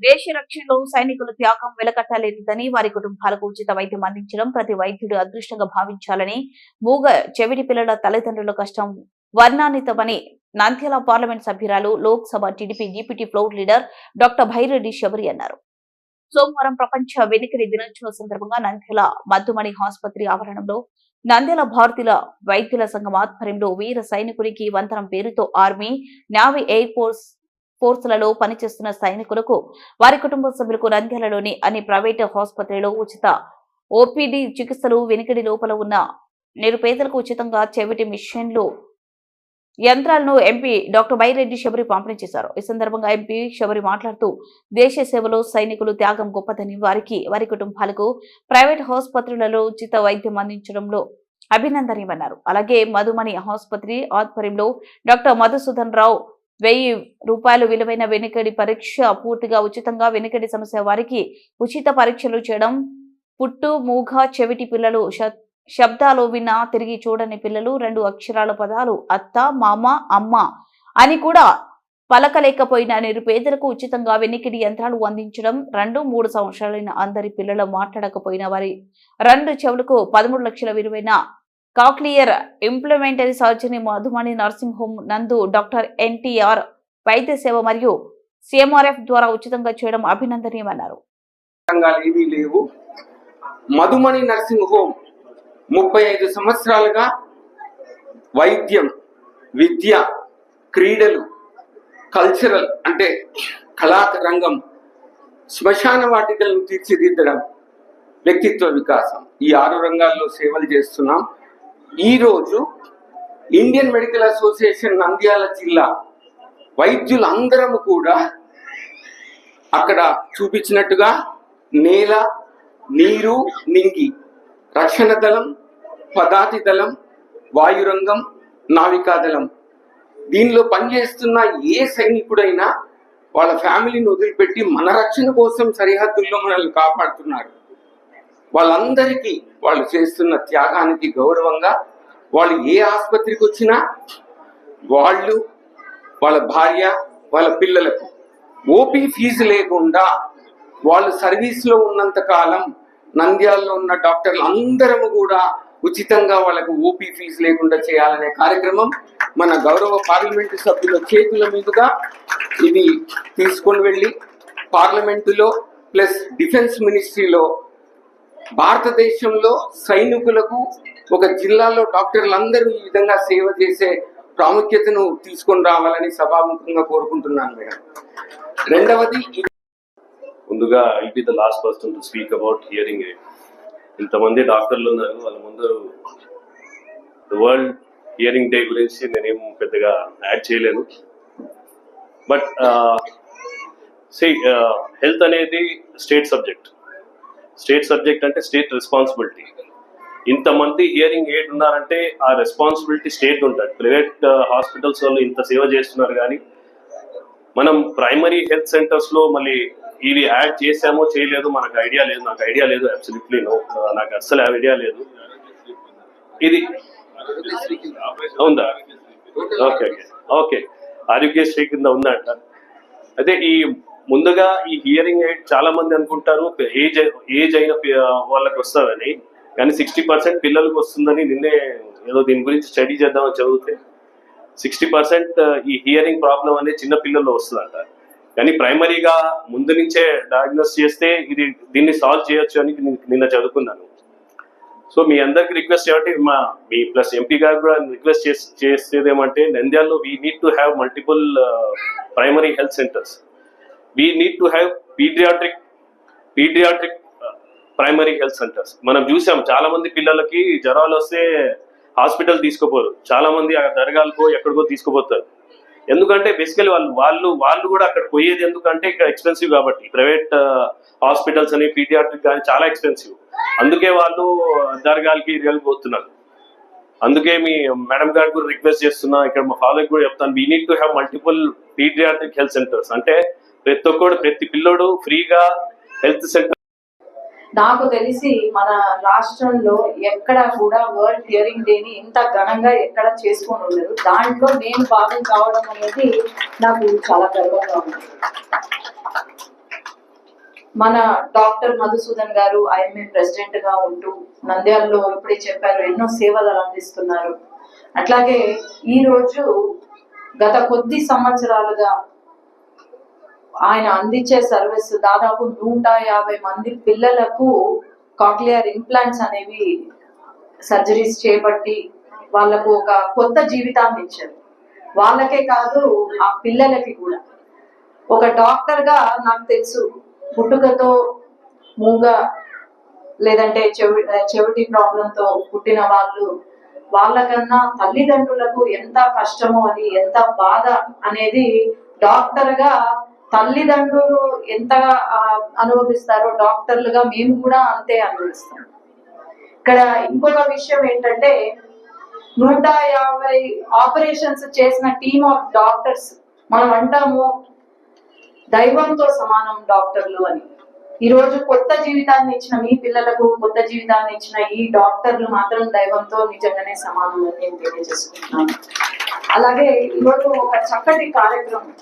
దేశ రక్షణలో సైనికుల త్యాగం వెలకట్టలేనిదని వారి కుటుంబాలకు ఉచిత వైద్యం అందించడం ప్రతి వైద్యుడు అదృష్టంగా భావించాలని మూగ చెవిటి పిల్లల తల్లిదండ్రుల కష్టం వర్ణాన్వితమని నంద్యాల పార్లమెంట్ సభ్యురాలు Lok Sabha TDP deputy floor leader doctor Byreddy Shabari అన్నారు. సోమవారం ప్రపంచ వెనుకడి దినోత్సవం సందర్భంగా నంద్యాల మద్దుమణి ఆసుపత్రి ఆవరణంలో నంద్యాల భారతీయుల వైద్యుల సంఘం ఆధ్వర్యంలో వీర సైనికునికి వంతనం పేరుతో ఆర్మీ నావీ ఎయిర్ ఫోర్స్ ఫోర్సులలో పనిచేస్తున్న సైనికులకు వారి కుటుంబ సభ్యులకు నంద్యాలలోని అన్ని ప్రైవేటు ఆసుపత్రిలో ఉచిత ఓపీడీ చికిత్సలు వెనుకడి లోపల ఉన్న నిరుపేదలకు ఉచితంగా చెవిటి మిషన్లు యంత్రాలను ఎంపీ డాక్టర్ బైరెడ్డి శబరి పంపిణీ చేశారు. ఈ సందర్భంగా ఎంపీ శబరి మాట్లాడుతూ దేశ సేవలో సైనికులు త్యాగం గొప్పదని వారికి వారి కుటుంబాలకు ప్రైవేట్ ఆసుపత్రులలో ఉచిత వైద్యం అందించడంలో అభినందనీయమన్నారు. అలాగే మధుమణి ఆసుపత్రి ఆధ్వర్యంలో డాక్టర్ మధుసూదన్ రావు వెయ్యి రూపాయలు విలువైన వెనుకడి పరీక్ష పూర్తిగా ఉచితంగా వెనుకడి సమస్య వారికి ఉచిత పరీక్షలు చేయడం పుట్టు మూగ చెవిటి పిల్లలు శబ్దాలు విన్నా తిరిగి చూడని పిల్లలు రెండు అక్షరాల పదాలు అత్త మామ అమ్మ అని కూడా పలకలేకపోయిన నిరుపేదలకు ఉచితంగా వెనికిడి యంత్రాలు అందించడం రెండు మూడు సంవత్సరాలైన అందరి పిల్లలు మాట్లాడకపోయిన వారి రెండు చెవులకు పదమూడు లక్షల విలువైన cochlear implementary surgery Madhumani nursing home నందు డాక్టర్ ఎన్టీఆర్ వైద్య సేవ మరియు సిఎంఆర్ఎఫ్ ద్వారా ఉచితంగా చేయడం అభినందనీయమన్నారు. రంగాలు ఏమీ లేవు. మధుమణి నర్సింగ్ హోమ్ ముప్పై ఐదు సంవత్సరాలుగా వైద్యం విద్య క్రీడలు కల్చరల్ అంటే కళారంగం శ్మశాన వాటికలను తీర్చిదిద్దడం వ్యక్తిత్వ వికాసం ఈ ఆరు రంగాల్లో సేవలు చేస్తున్నాం. ఈరోజు ఇండియన్ మెడికల్ అసోసియేషన్ నంద్యాల జిల్లా వైద్యులందరము కూడా అక్కడ చూపించినట్టుగా నేల నీరు నింగి రక్షణ దళం పదాతి దళం వాయురంగం నావికాదళం దీనిలో పనిచేస్తున్న ఏ సైనికుడైనా వాళ్ళ ఫ్యామిలీని వదిలిపెట్టి మన రక్షణ కోసం సరిహద్దుల్లో మనల్ని కాపాడుతున్నారు. వాళ్ళందరికీ వాళ్ళు చేస్తున్న త్యాగానికి గౌరవంగా వాళ్ళు ఏ ఆసుపత్రికి వచ్చినా వాళ్ళు వాళ్ళ భార్య వాళ్ళ పిల్లలకు ఓపీ ఫీజు లేకుండా వాళ్ళు సర్వీస్లో ఉన్నంత కాలం నంద్యాలలో ఉన్న డాక్టర్లు అందరము కూడా ఉచితంగా వాళ్ళకు ఓపీ ఫీజు లేకుండా చేయాలనే కార్యక్రమం మన గౌరవ పార్లమెంటు సభ్యుల చేతుల మీదుగా ఇది తీసుకొని వెళ్ళి పార్లమెంటులో ప్లస్ డిఫెన్స్ మినిస్ట్రీలో భారతదేశంలో సైనికులకు ఒక జిల్లాలో డాక్టర్లందరూ ఈ విధంగా సేవ చేసే ప్రాముఖ్యతను తీసుకొని రావాలని సభాముఖంగా కోరుకుంటున్నాను మేడం. రెండవది ముందుగా I be the last person to speak about hearing aid ఇంతమంది డాక్టర్లు ఉన్నారు వాళ్ళ ముందు వరల్డ్ హియరింగ్ డే గురించి నేనేం పెద్దగా యాడ్ చేయలేను. బట్ సి హెల్త్ అనేది స్టేట్ సబ్జెక్ట్ స్టేట్ సబ్జెక్ట్ అంటే స్టేట్ రెస్పాన్సిబిలిటీ. ఇంతమంది హియరింగ్ ఎయిడ్ ఉన్నారంటే ఆ రెస్పాన్సిబిలిటీ స్టేట్ ఉంటుంది. ప్రైవేట్ హాస్పిటల్స్ వాళ్ళు ఇంత సేవ చేస్తున్నారు కానీ మనం ప్రైమరీ హెల్త్ సెంటర్స్లో మళ్ళీ ఇది యాడ్ చేసామో చేయలేదు మనకు ఐడియా లేదు. నాకు ఐడియా లేదు. అబ్సల్యూట్లీ నో నాకు అస్సలు ఐడియా లేదు. ఇది ఉందా? Okay okay. ఓకే. ఆరోగ్యశ్రీ కింద ఉందంట. అయితే ఈ ముందుగా ఈ హియరింగ్ ఎయిడ్ చాలా మంది అనుకుంటారు ఏజ్ ఏజ్ అయిన వాళ్ళకి వస్తుందని. కానీ సిక్స్టీ పర్సెంట్ పిల్లలకు వస్తుందని నిన్నే ఏదో దీని గురించి స్టడీ చేద్దామని చదివితే సిక్స్టీ పర్సెంట్ ఈ హియరింగ్ ప్రాబ్లం అనేది చిన్న పిల్లల్లో వస్తుందంట. కానీ ప్రైమరీగా ముందు నుంచే డయాగ్నోస్ చేస్తే ఇది దీన్ని సాల్వ్ చేయొచ్చు అని నిన్న- చదువుకున్నాను. సో మీ అందరికి రిక్వెస్ట్ ఏమంటే మా మీ ప్లస్ ఎంపీ గారు కూడా రిక్వెస్ట్ చేసేది ఏమంటే నంద్యాల్లో we need to have multiple primary health centres we need to have paediatric paediatric primary health centres మనం చూసాం చాలా మంది పిల్లలకి జ్వరాలు వస్తే హాస్పిటల్ తీసుకుపోరు. చాలా మంది ఆ దర్గాలకో ఎక్కడికో తీసుకుపోతారు. ఎందుకంటే బేసికలీ వాళ్ళు వాళ్ళు వాళ్ళు కూడా అక్కడ పోయేది ఎందుకంటే ఇక్కడ ఎక్స్పెన్సివ్ కాబట్టి. ప్రైవేట్ హాస్పిటల్స్ uh, అని పీడియాట్రిక్ కానీ చాలా ఎక్స్పెన్సివ్ అందుకే వాళ్ళు దర్గాలకి ఇరుగాలకి పోతున్నారు. అందుకే మీ మేడం గారు కూడా రిక్వెస్ట్ చేస్తున్నా. ఇక్కడ మా ఫాదర్ కూడా చెప్తాను. We need to have multiple paediatric health centres అంటే ప్రతి ఒక్కడు ప్రతి పిల్లోడు ఫ్రీగా హెల్త్ సెంటర్ నాకు తెలిసి మన రాష్ట్రంలో ఎక్కడ కూడా వరల్డ్ హియరింగ్ డేని ఇంత ఘనంగా ఎక్కడ చేసుకొని ఉండదు దాంట్లో నేను భాగం కావడం అనేది నాకు చాలా గర్వంగా ఉంది. మన డాక్టర్ మధుసూదన్ గారు ఐఎంఏ ప్రెసిడెంట్గా ఉంటూ నంద్యాలలో ఇప్పుడే చెప్పారు ఎన్నో సేవలు అందిస్తున్నారు. అట్లాగే ఈ రోజు గత కొద్ది సంవత్సరాలుగా ఆయన అందించే సర్వీస్ దాదాపు నూట యాభై మంది పిల్లలకు కాక్లియర్ ఇంప్లాంట్స్ అనేవి సర్జరీస్ చేపట్టి వాళ్ళకు ఒక కొత్త జీవితాన్ని ఇచ్చారు. వాళ్ళకే కాదు ఆ పిల్లలకి కూడా. ఒక డాక్టర్గా నాకు తెలుసు పుట్టుకతో మూగ లేదంటే చెవి చెవిటి ప్రాబ్లంతో పుట్టిన వాళ్ళు వాళ్ళకన్నా తల్లిదండ్రులకు ఎంత కష్టమో అది ఎంత బాధ అనేది డాక్టర్గా తల్లిదండ్రులు ఎంతగా అనుభవిస్తారో డాక్టర్లుగా మేము కూడా అంతే అనుభవిస్తాం. ఇక్కడ ఇంకొక విషయం ఏంటంటే నూట యాభై ఆపరేషన్స్ చేసిన టీమ్ ఆఫ్ డాక్టర్స్ మనం అంటాము దైవంతో సమానం డాక్టర్లు అని. ఈరోజు కొత్త జీవితాన్ని ఇచ్చిన మీ పిల్లలకు కొత్త జీవితాన్ని ఇచ్చిన ఈ డాక్టర్లు మాత్రం దైవంతో నిజంగానే సమానం అని నేను తెలియజేసుకుంటున్నాను. అలాగే ఈరోజు ఒక చక్కటి కార్యక్రమం.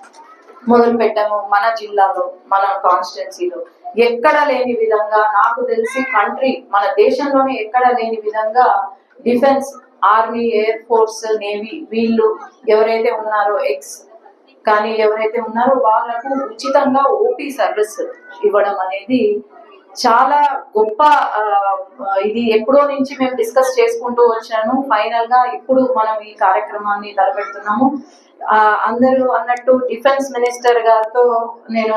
మొదలు పెట్టాము మన జిల్లాలో మన కాన్స్టిట్యున్సీలో ఎక్కడ లేని విధంగా నాకు తెలిసి కంట్రీ మన దేశంలోనే ఎక్కడ లేని విధంగా defence army air force navy వీళ్ళు ఎవరైతే ఉన్నారో ఎక్స్ కానీ ఎవరైతే ఉన్నారో వాళ్ళకు ఉచితంగా ఓపీ సర్వీస్ ఇవ్వడం అనేది చాలా గొప్ప ఇది ఎప్పుడో నుంచి మేము డిస్కస్ చేసుకుంటూ వచ్చాను. ఫైనల్గా ఇప్పుడు మనం ఈ కార్యక్రమాన్ని తలపెడుతున్నాము. ఆ, అందరూ అన్నట్టు డిఫెన్స్ మినిస్టర్ గారితో నేను